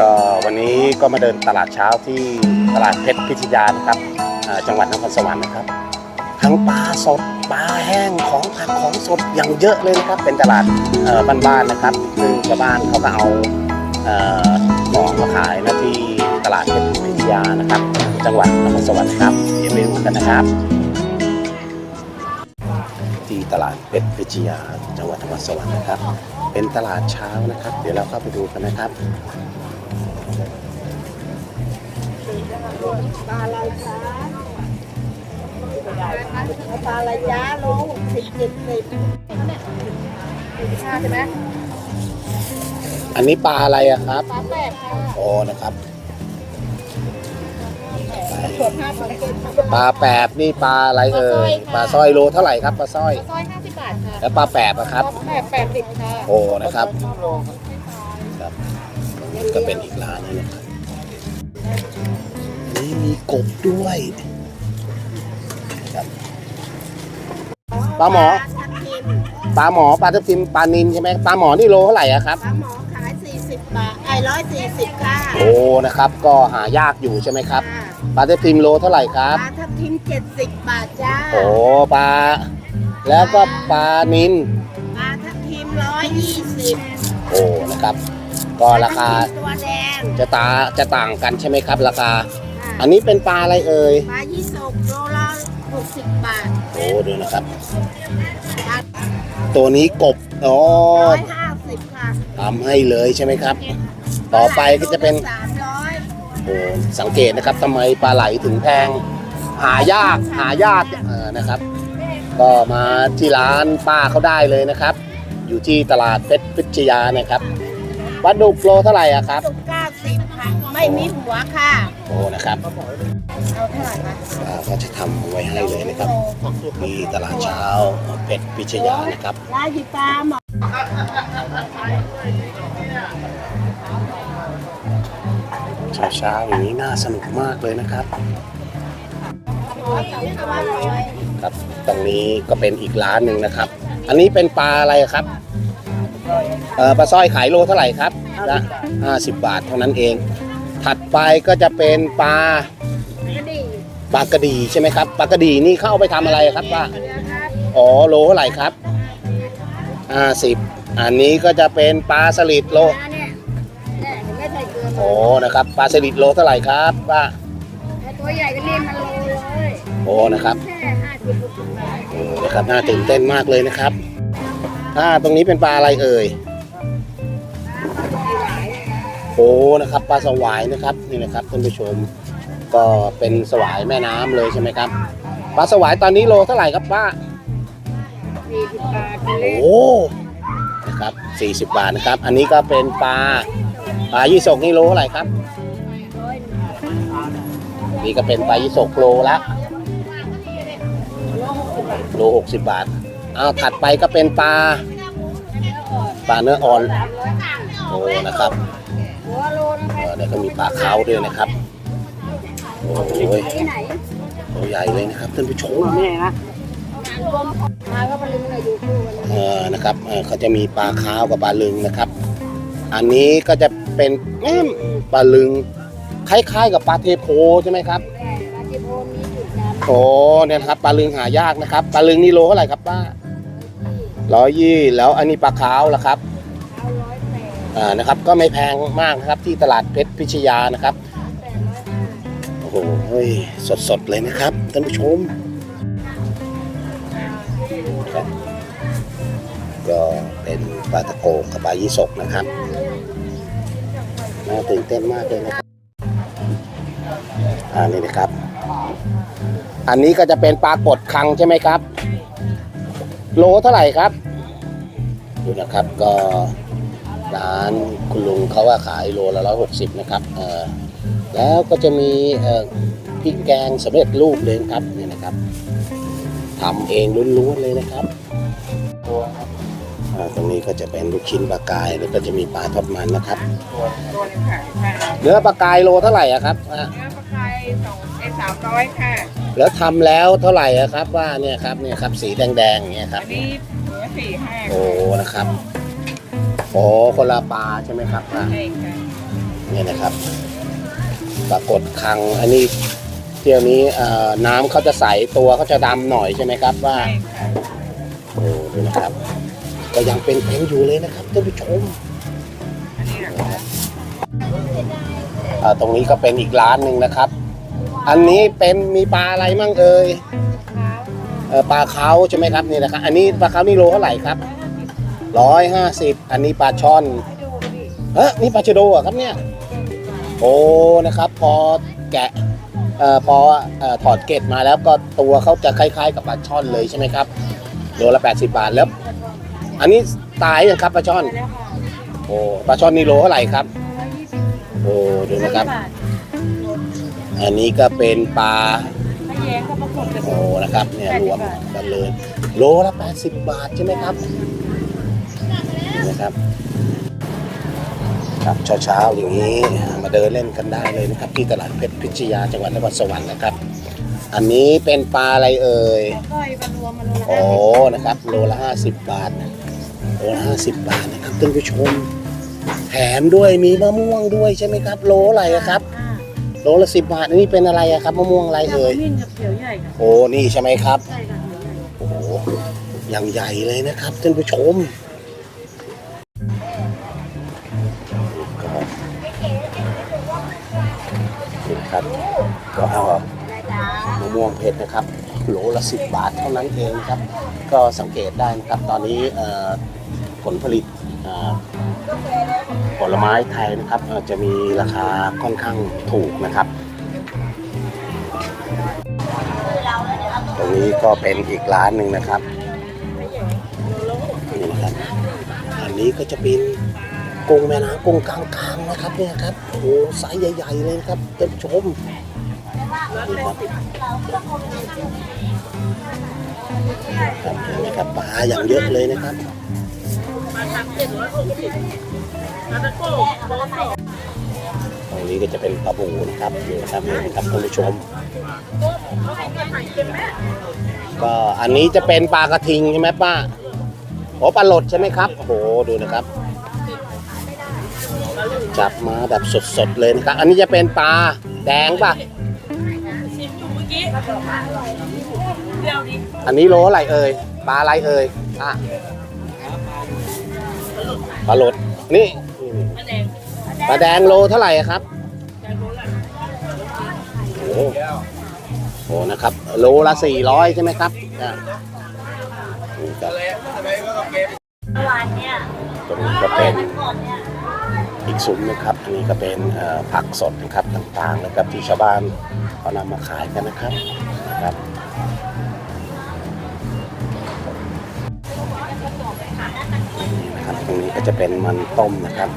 ก็วันนี้ก็มาเดินตลาดเช้าที่ตลาดเพชรพิทยานะครับจังหวัดนครสวรรค์นะครับ ทั้งปลาสดปลาแห้งของผักของสดอย่างเยอะเลยนะครับ เป็นตลาดบ้านๆนะครับซึ่งชาวบ้านเขาก็เอาของมาขายนะที่ตลาดเพชรพิทยานะครับ จังหวัดนครสวรรค์ครับเดี๋ยวไปดูกันนะครับ ที่ตลาดเพชรพิทยาจังหวัดนครสวรรค์นะครับ เป็นตลาดเช้านะครับ เดี๋ยวเราเข้าไปดูกันนะครับ ปลาอะไรจ๊ะปลาอะไรจ๊ะโลหกสิบเจ็ดสิบสี่สิบห้าใช่ไหมอันนี้ปลาอะไรอะครับปลาแปดค่ะโอ้นะครับส่วนห้าสิบเจ็ดปลาแปบนี่ปลาอะไรเอ่ยปลาสร้อยโลเท่าไหร่ครับปลาสร้อย ซอยห้าสิบบาทค่ะแล้วปลาแปบอะครับ แปดแปดสิบค่ะโอ้นะครับครับนี่ก็เป็นอีกร้านนึงนะครับนี่ มีกบด้วยครับปลาหมอ ทับทิมปลาหมอปลาทับทิมปลานินใช่ไหมปลาหมอนี่โลเท่าไหร่อะครับ ปลาหมอขายสี่สิบบาท ไอ้ร้อยสี่สิบค่ะโอ้นะครับ ก็หายากอยู่ใช่ไหมครับค่ะปลาทับทิมโลเท่าไหร่ครับปลาทับทิมเจ็ดสิบบาทจ้า โอ้ปลาแล้วก็ปลานินปลาทับทิมร้อยยี่สิบโอ้นะครับ ก็ราคาตัวแดงจะตาจะต่างกันใช่ไหมครับ ราคาค่ะ อันนี้เป็นปลาอะไรเอ่ย ปลายี่สกโลละหกสิบบาทโอ้ดูนะครับปลาตัวนี้กบอ๋อร้อยห้าสิบค่ะทำให้เลยใช่ไหมครับ ต่อไปก็จะเป็นสามร้อยโอ้สังเกตนะครับทำไมปลาไหลถึงแพง หายากหายากเออนะครับ ก็มาที่ร้านป้าเขาได้เลยนะครับ อยู่ที่ตลาดเพชรพิชยานะครับปลาดุกโลเท่าไหร่อะครับ ไม่มีหัวค่ะ โอ้นะครับเอาเท่าไหร่คะอ่าก็จะทำไว้ให้เลยนะครับที่ตลาดเช้าเพชรพิชยานะครับลายสีปลาหมอเช้าๆอย่างนี้น่าสนุกมากเลยนะครับสองตัวร้อยครับตรงนี้ก็เป็นอีกร้านหนึ่งนะครับ อันนี้เป็นปลาอะไรครับเออปลาสร้อยขายโลเท่าไหร่ครับละห้าสิบบาทเท่านั้นเอง ถัดไปก็จะเป็นปลากระดิ่งปลากระดีใช่ไหมครับปลากระดีนี่เข้าเอาไปทำอะไรครับป้าเนื้อครับอ๋อโลเท่าไหร่ครับห้าสิบอันนี้ก็จะเป็นปลาสลิดโลปลาเนี่ยเนี่ยเห็นไม่ใส่เกลือโอ้นะครับปลาสลิดโลเท่าไหร่ครับป้าแต่ตัวใหญ่ก็นี่มันโลเลยโอ้นะครับแค่ห้าสิบหกสิบบาทโอ้นะครับน่าตื่นเต้นมากเลยนะครับอ่าตรงนี้เป็นปลาอะไรเอ่ย โอ้นะครับปลาสวายนะครับนี่นะครับท่านผู้ชมก็เป็นสวายแม่น้ำเลยใช่ไหมครับปลาสวายตอนนี้โลเท่าไหร่ครับป้าสี่สิบบาทเป็นเล็กโอ้นะครับ40บาทนะครับ อันนี้ก็เป็นปลาปลายี่สกนี่โลเท่าไหร่ครับร้อยหนึ่งนี่ก็เป็นปลายี่สกโลละโลหกสิบบาทโล60บาทอ้าวถัดไปก็เป็นปลาปลาเนื้ออ่อนสามร้อยบาทโอ้นะครับ แล้วก็มีปลาขาวด้วยนะครับ โอ้ยที่ไหนตัวใหญ่เลยนะครับท่านผู้ชมนี่นะรวมมาก็มาลืมเลยอยู่คู่กันเออนะครับเออเขาจะมีปลาขาวกับปลาลึงนะครับ อันนี้ก็จะเป็นแม่มปลาลึงคล้ายๆ กับปลาเทโพใช่ไหมครับแม่มาที่โพนมีจุดดำโอ้เนี่ยนะครับปลาลึงหายากนะครับปลาลึงนี่โลเท่าไหร่ครับป้าร้อยยี่แล้วอันนี้ปลาขาวล่ะครับ นะครับก็ไม่แพงมากนะครับที่ตลาดเพชรพิชยานะครับโอ้โหสดๆเลยนะครับท่านผู้ชมก็เป็นปลาตะโกกับปลายี่สกนะครับน่าตื่นเต้นมากเลยนะครับอ่านี่นะครับ อันนี้ก็จะเป็นปลากดคังใช่ไหมครับ โลเท่าไหร่ครับดูนะครับก็ ร้านคุณลุงเขาว่าขายโลละร้อยหกสิบนะครับเออแล้วก็จะมีเอ่อพริกแกงสำเร็จรูปเลยนะครับนี่นะครับทำเองล้วนๆเลยนะครับอ่าตรงนี้ก็จะเป็นลูกชิ้นปลากายแล้วก็จะมีปลาทอดมันนะครับตัวนึงค่ะค่ะเนื้อปลากายโลเท่าไหร่อะครับอะเนื้อปลาไก่สองไอ้สามร้อยค่ะ แล้วทำแล้วเท่าไหร่อะครับว่าเนี่ยครับเนี่ยครับสีแดงๆอย่างเงี้ยครับอันนี้เหลือสี่ห้าโอ้นะครับ โอ้คนละปลาใช่ไหมครับอะใช่ค่ะโเนี่ยนะครับปรากฏครั้งอันนี้เที่ยวนี้เอ่อน้ำเขาจะใสตัวเขาจะดำหน่อยใช่ไหมครับว่าโอ้ดูนะครับ ก็ยังเป็นเพลงอยู่เลยนะครับท่านผู้ชมอ่าตรงนี้ก็เป็นอีกร้านหนึ่งนะครับ อันนี้เป็นมีปลาอะไรมั่งเอ่ยเอ่อปลาเขาใช่ไหมครับนี่นะครับ อันนี้ปลาเขานี่โลเท่าไหร่ครับ ร้อยห้าสิบอันนี้ปลาช่อนเฮ้ยนี่ปลาชะโดเหรอะครับเนี่ย โอ้นะครับ พอแกะเอ่อพอเอ่อถอดเกล็ดมาแล้วก็ตัวเขาจะคล้ายๆ กับปลาช่อนเลยใช่ไหมครับโลละ80 บาทแล้ว อันนี้ตายยังครับปลาช่อนแล้วค่ะโอ้ปลาช่อนนี่โลเท่าไหร่ครับร้อยยี่สิบโอ้ดูนะครับบาทอันนี้ก็เป็นปลาถ้าแย้งก็ประกบกันโอ้นะครับเนี่ยรวมกันเลย โลละ80 บาทใช่ไหมครับ นี่นะครับครับเช้าๆอย่างนี้มาเดินเล่นกันได้เลยนะครับ ที่ตลาดเพชรพิชยาจังหวัดนครสวรรค์นะครับ อันนี้เป็นปลาอะไรเอ่ยก้อยมารวมมาโลละโอ้นะครับโลละ50บาทโลละ50บาทนะครับท่านผู้ชมแถมด้วยมีมะม่วงด้วยใช่ไหมครับ โลอะไรอะครับอ่าโลละ10บาทอันนี้เป็นอะไรอะครับมะม่วงอะไรเอ่ยวิ่งกับเขียวใหญ่ค่ะโอ้นี่ใช่ไหมครับใช่ค่ะเขียวใหญ่โอ้โหอย่างใหญ่เลยนะครับท่านผู้ชม ก็มะม่วงเพชรนะครับโหลละสิบบาทเท่านั้นเองครับ ก็สังเกตได้นะครับตอนนี้ผลผลิตผลไม้ไทยนะครับจะมีราคาค่อนข้างถูกนะครับ ตรงนี้ก็เป็นอีกร้านหนึ่งนะครับนี่นะครับอันนี้ก็จะเป็นกุ้งแม่น้ำกุ้งกลางกลางๆนะครับเนี่ยครับโอ้โหไซส์ใหญ่ ๆ เลยครับท่านผู้ชม ครับนไหมครับปลาอย่างเยอะเลยนะครับตรงนี้ก็จะเป็นปลาบูนะครับนี่นะครับนี่นะครับท่านผู้ชม ก็อันนี้จะเป็นปลากระทิงใช่ไหมป้าโอ้ปลาหลดใช่ไหมครับโอ้โหดูนะครับ จับมาแบบสดๆเลยนะครับ อันนี้จะเป็นปลาแดงป่ะ อันนี้โลอะไรเอ่ยปลาอะไรเอ่ยอะปลาหลดนี่ปลาแดงโลเท่าไหร่อะครับโอ้โหโอ้นะครับ โลละสี่ร้อยใช่ไหมครับอะนี่ครับเมื่อวานเนี่ยตรงนี้ก็เป็นก่อนเนี่ยอีกซุ้มนะครับอันนี้ก็เป็นเอ่อผักสดนะครับต่างๆนะครับที่ชาวบ้าน เขานำมาขายกันนะครับครับนี่นะครับตรงนี้ก็จะเป็นมันต้มนะครับ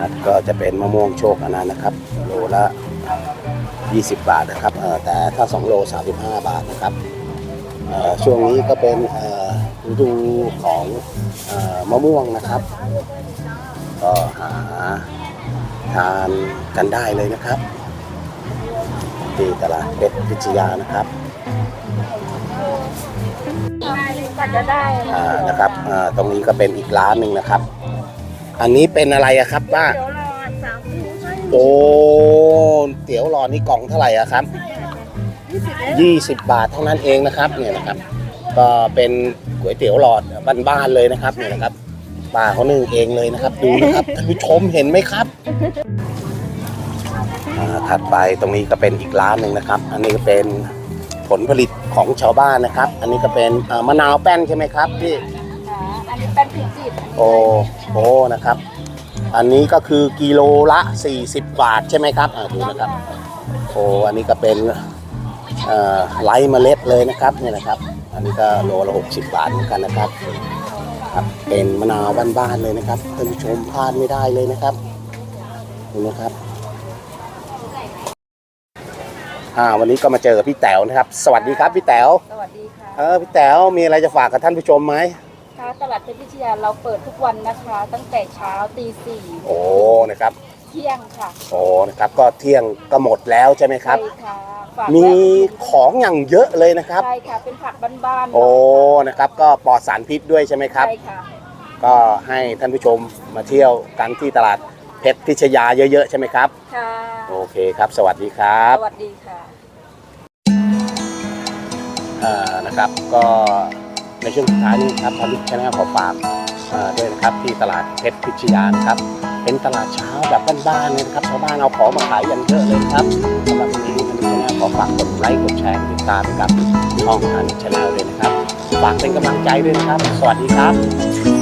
ครับก็จะเป็นมะม่วงโชคอันนั้นนะครับ โลละ 20 บาทนะครับเออแต่ถ้า 2 โล 35 บาทนะครับเอ่อช่วงนี้ก็เป็นเอ่อฤดูของเอ่อมะม่วงนะครับ ก็หาทานกันได้เลยนะครับ ที่ตลาดเพชรพิชยานะครับก็จะได้อ่านะครับอ่าตรงนี้ก็เป็นอีกร้านหนึ่งนะครับ อันนี้เป็นอะไรอะครับป้าเดี๋ยวรอสามสิบโอ้เตี๋ยวหลอดนี่กล่องเท่าไหร่อะครับ ยี่สิบเอ็ด20 บาทเท่านั้นเองนะครับเนี่ยนะครับ ก็เป็นก๋วยเตี๋ยวหลอดบ้านๆเลยนะครับเนี่ยนะครับป้าเขานึ่งเองเลยนะครับ ดูนะครับท่านผู้ชมเห็นไหมครับ ถัดไปตรงนี้ก็เป็นอีกร้านหนึ่งนะครับ อันนี้ก็เป็นผลผลิตของชาวบ้านนะครับ อันนี้ก็เป็นเอ่อมะนาวแป้นใช่ไหมครับพี่อันนี้เป็นผิดจิตโอ้โหนะครับ อันนี้ก็คือกิโลละ 40 บาทใช่ไหมครับอ่าดูนะครับโอ้อันนี้ก็เป็นเอ่อไร้เมล็ดเลยนะครับเนี่ยนะครับ อันนี้ก็โลละ 60 บาทเหมือนกันนะครับครับเป็นมะนาวบ้านๆเลยนะครับท่านผู้ชมพลาดไม่ได้เลยนะครับดูนะครับ อ่าวันนี้ก็มาเจอกับพี่แต๋วนะครับ สวัสดีครับพี่แต๋วสวัสดีค่ะเออพี่แต๋วมีอะไรจะฝากกับท่านผู้ชมไหมค่ะตลาดเพชรพิทยาเราเปิดทุกวันนะคะ ตั้งแต่เช้าตีสี่โอ้นะครับเที่ยงค่ะโอ้นะครับก็เที่ยงก็หมดแล้วใช่ไหมครับใช่ค่ะฝากมีแวะอุดหนุนของอย่างเยอะเลยนะครับ ใช่ค่ะเป็นผักบ้านๆโอ้นะครับก็ปลอดสารพิษด้วยใช่ไหมครับ ใช่ค่ะก็ให้ท่านผู้ชมมาเที่ยวกันที่ตลาดเพเพชรพิชยาเยอะๆใช่ไหมครับ ค่ะ โอเคครับ สวัสดีครับ สวัสดีค่ะเอ่อนะครับก็ในช่วงสุดท้ายนี้ครับพอลิชแนลขอฝากเอ่อด้วยนะครับที่ตลาดเพชรพิชยานะครับ เป็นตลาดเช้าแบบบ้านๆเลยนะครับชาวบ้านเอาของมาขายกันเยอะเลยนะครับสำหรับวันนี้พอลิชแนลขอฝากกดไลค์กดแชร์กดติดตามให้กับช่องพาลิชแนลเลยนะครับฝากเป็นกำลังใจด้วยนะครับ สวัสดีครับ